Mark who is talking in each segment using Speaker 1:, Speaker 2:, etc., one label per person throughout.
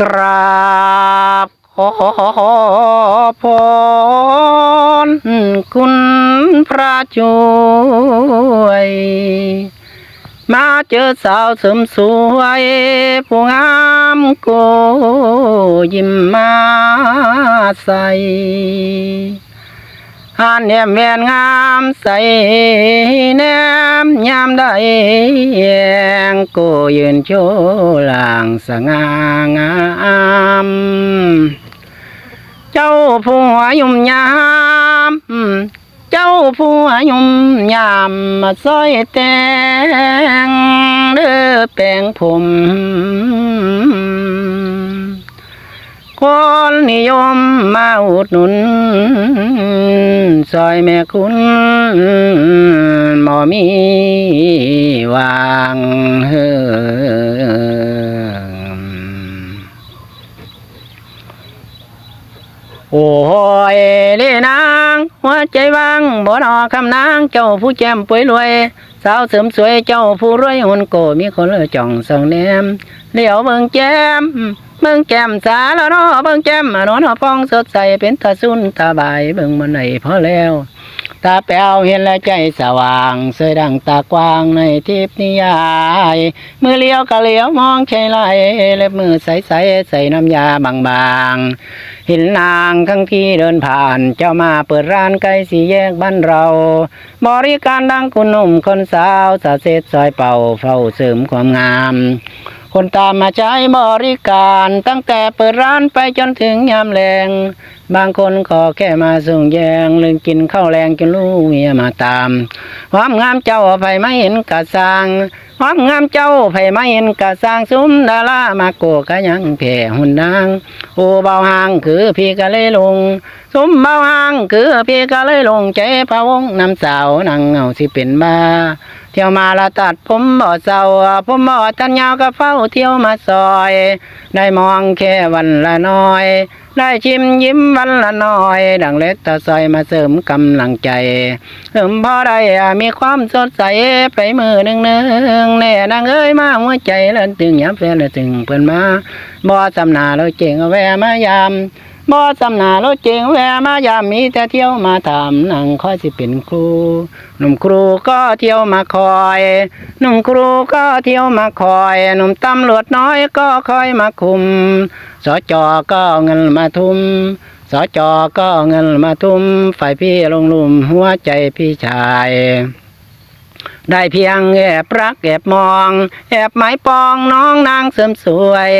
Speaker 1: กราบขอพรคุณพระช่วย มาเจอสาวเสริมสวยผู้งามโกยิ้มมาใส หานแนมแวนงามใสแนมยามใดแยงโกยืนโชว์ลางสง่างาม เจ้าผู้หัวยุ่มยาม เจ้าผู้อายุมยามมาซอยแตงเด้อแปลงผม คนนิยมมาอุดหนุนซอยแม่คุณหมอมีวางเฮโอ้ยเล่นางหัวใจว่างบ่นอคำนางเจ้าผู้แจ่มป่วยรวย สาวเสริมสวยเจ้าผู้รวยหุ่นโกมีคนละจ่องส่องแนมเหลียวเบิ่งแจ่ม เบิ่งแจ่มสาแล้วเนาะเบิ่งแจ่มอะเนาะเนาะฟองสดใสเป็นตาสุนตาบายเบิ่งมันไหนพอแล้วตาแป๋วเห็นแล้วใจสว่างเสยดังตากว้างในทิพนิยายมือเลี้ยวก็เลี้ยวมองใช่ไรเล็บมือใสใสใส่น้ำยาบางๆเห็นนางทั้งที่เดินผ่าน เจ้ามาเปิดร้านใกล้สี่แยกบ้านเรา บริการดังคุณหนุ่มคนสาวสาเสดซอยเป่าเฝ้าเสริมความงาม คนตามมาใช้บริการ ตั้งแต่เปิดร้านไปจนถึงยามแรงบางคนขอแค่มาส่งแยงลืมกินข้าวแรงจนลูกเมียมาตามความงามเจ้าไผไม่เห็นกะสร้างความงามเจ้าไผไม่เห็นกะสร้างซุ้มดารามาโกกะยังแผ่หุ่นนางโอเบาหางคือพี่ก็เลยลงสมเบาหางคือพี่ก็เลยลงใจพะวงน้ำสาวนังเงาสิเป็นบ้า เที่ยวมาละตัดผมบ่เศร้าผมบ่ตันยาวก็เฝ้าเที่ยวมาซอย ได้มองแค่วันละน้อย ได้ชิมยิ้มวันละน้อย ดังเล็กตาซอยมาเสริมกำลังใจเสริมพอได้มีความสดใสไปมือหนึ่งหนึ่งแน่นางเอ้ยมาหัวใจแล้วตึงย้ำแฟนแล้วตึงเพิ่นมาบ่สำนาเราเจ๋งแวมายาม บ่สำนาเราเจงแวมายามมีแต่เที่ยวมาถามนังคอยสิเป็นครู หนุ่มครูก็เที่ยวมาคอย หนุ่มครูก็เที่ยวมาคอย หนุ่มตำรวจน้อยก็คอยมาคุม สจก็เงินมาทุ่ม สจก็เอาเงินมาทุ่ม ฝ่ายพี่ลงลุมหัวใจพี่ชาย ได้เพียงแอบรักแอบมอง แอบหมายปองน้องนางเสริมสวย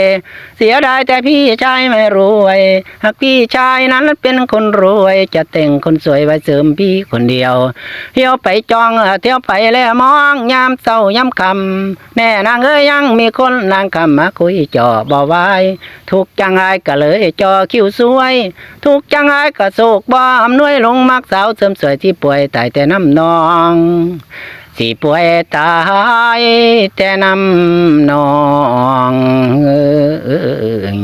Speaker 1: เสียดายแต่พี่ชายไม่รวย หากพี่ชายนั้นเป็นคนรวย จะแต่งคนสวยไว้เสริมพี่คนเดียว เที่ยวไปจองเที่ยวไปแล้วมองยามเศร้ายามคำแน่นางเอ้ยยังมีคนนางคำมาคุยจ่อบ่ไว้ทุกจังไงก็เลยจ่อคิวสวย ทุกจังไงก็โศกบ่อำนวยลงมักสาวเสริมสวยที่ป่วยตายแต่น้ำนอง สิป่วยตายแต่น้ำนองเอ้ย